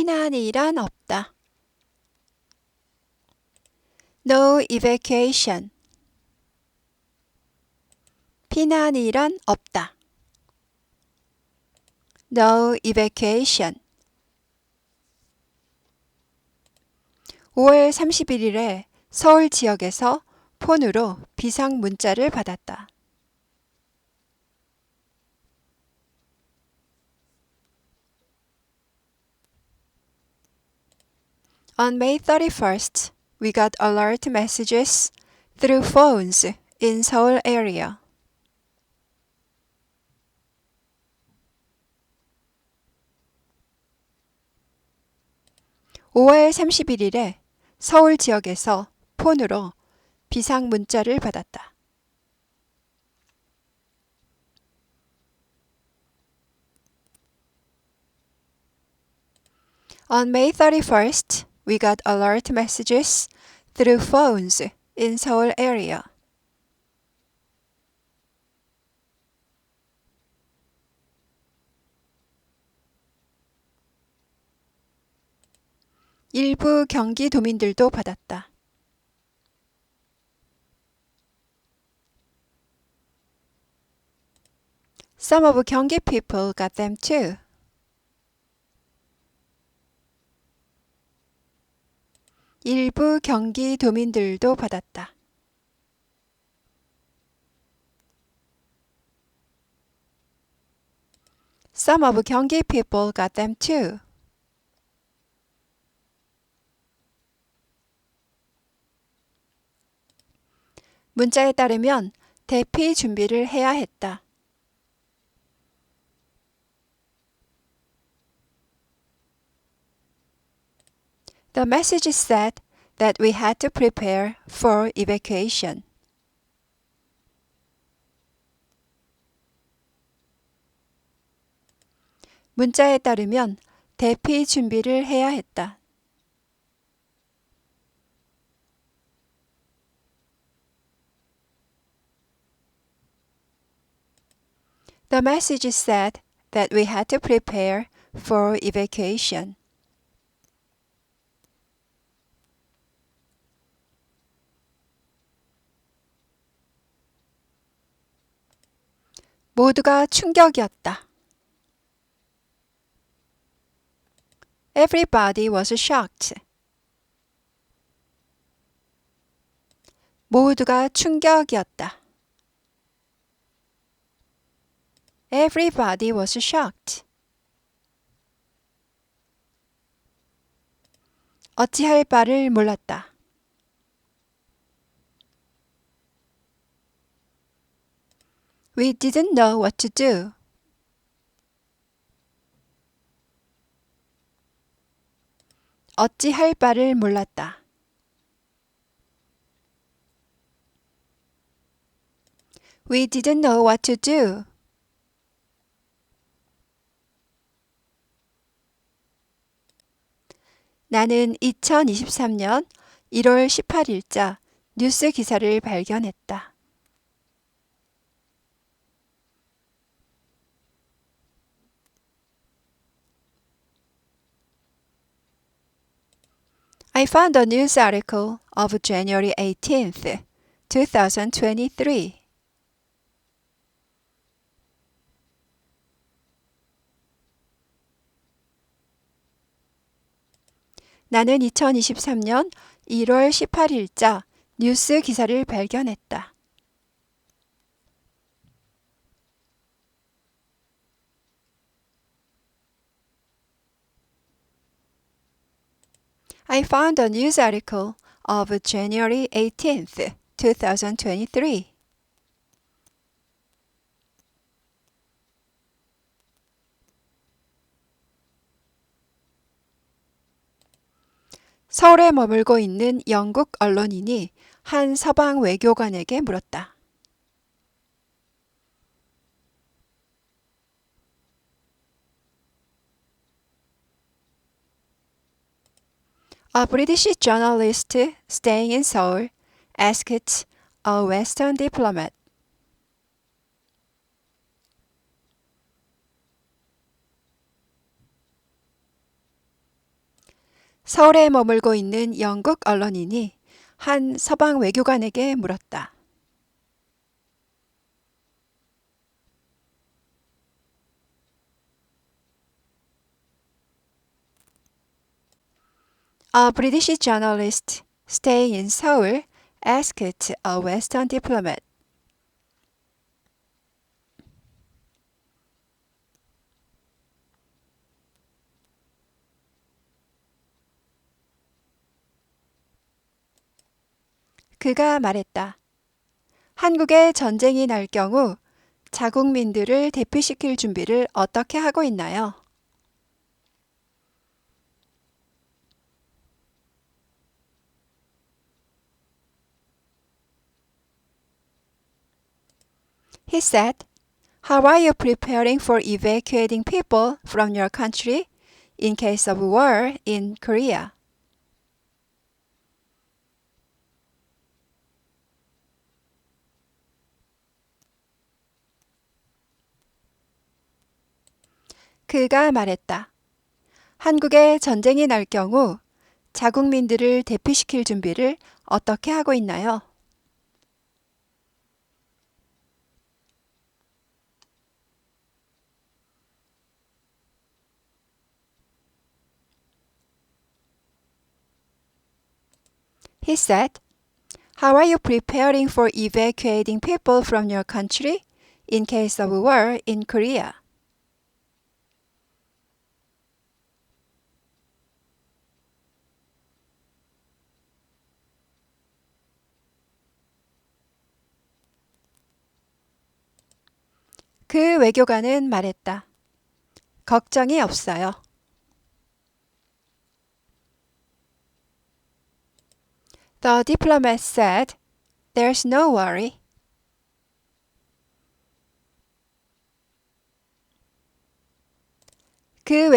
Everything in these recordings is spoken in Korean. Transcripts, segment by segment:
피난이란 없다. No evacuation. 피난이란 없다. No evacuation. 5월 31일에 서울 지역에서 폰으로 비상 문자를 받았다. On May 31st, we got alert messages through phones in Seoul area. (5월 31일에) 서울 지역에서 폰으로 비상 문자를 받았다. On May 31st, we got alert messages through phones in Seoul area. 일부 경기도민들도 받았다. Some of Gyeonggi people got them too. 일부 경기도민들도 받았다. Some of Gyeonggi people got them too. 문자에 따르면 대피 준비를 해야 했다. The message said that we had to prepare for evacuation. 문자에 따르면 대피 준비를 해야 했다. The message said that we had to prepare for evacuation. 모두가 충격이었다. Everybody was shocked. 모두가 충격이었다. Everybody was shocked. 어찌할 바를 몰랐다. We didn't know what to do. 어찌할 바를 몰랐다. We didn't know what to do. 나는 2023년 1월 18일자 뉴스 기사를 발견했다. I found a news article of January 18th, 2023. 나는 2023년 1월 18일자 뉴스 기사를 발견했다. I found a news article of January 18th, 2023. 서울에 머물고 있는 영국 언론인이 한 서방 외교관에게 물었다. A British journalist staying in Seoul asked a Western diplomat, 서울에 머물고 있는 영국 언론인이 한 서방 외교관에게 물었다. A British journalist staying in Seoul asked a Western diplomat, 그가 말했다. 한국에 전쟁이 날 경우 자국민들을 대피시킬 준비를 어떻게 하고 있나요? He said, How are you preparing for evacuating people from your country in case of war in Korea? 그가 말했다. 한국에 전쟁이 날 경우 자국민들을 대피시킬 준비를 어떻게 하고 있나요? He said, How are you preparing for evacuating people from your country in case of war in Korea? 그 외교관은 말했다. 걱정이 없어요. The diplomat said, There's no worry. 그.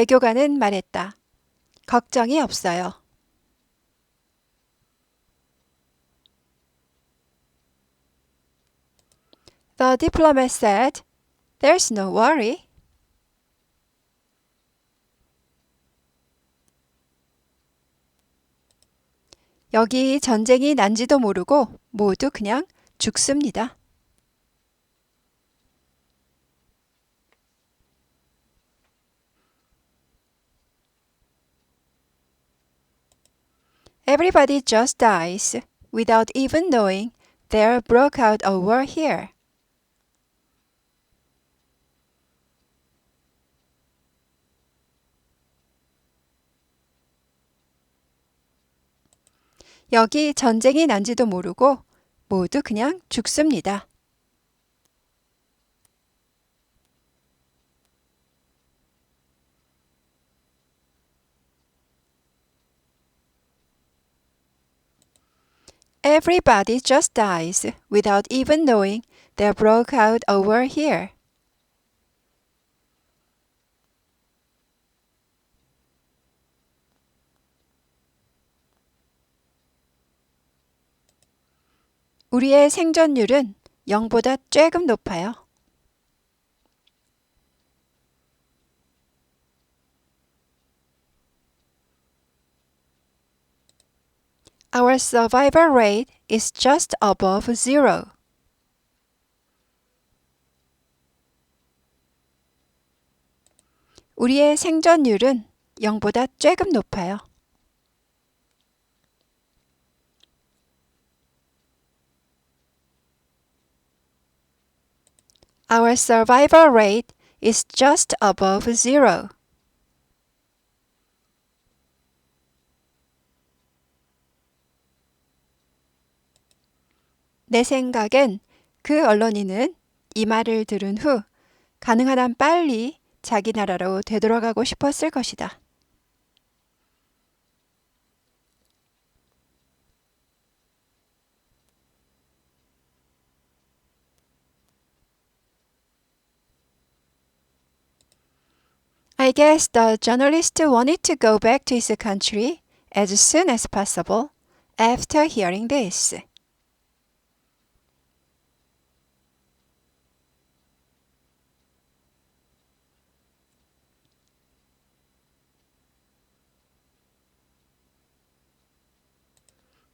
The diplomat said, There's no worry. 여기 전쟁이 난지도 모르고 모두 그냥 죽습니다. Everybody just dies without even knowing there broke out a war here. 여기 전쟁이 난지도 모르고 모두 그냥 죽습니다. Everybody just dies without even knowing there broke out war here. 우리의 생존율은 0보다 조금 높아요. Our survival rate is just above zero. 우리의 생존율은 0보다 조금 높아요. Our survival rate is just above zero. 내 생각엔 그 언론인은 이 말을 들은 후 가능한 한 빨리 자기 나라로 되돌아가고 싶었을 것이다. I guess the journalist wanted to go back to his country as soon as possible after hearing this.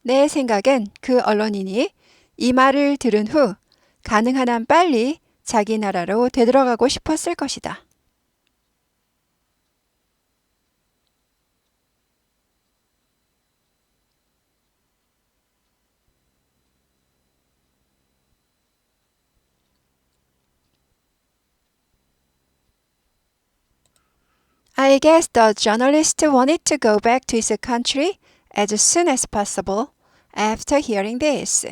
내 생각엔 그 언론인이 이 말을 들은 후 가능한 한 빨리 자기 나라로 되돌아가고 싶었을 것이다. I guess the journalist wanted to go back to his country as soon as possible after hearing this.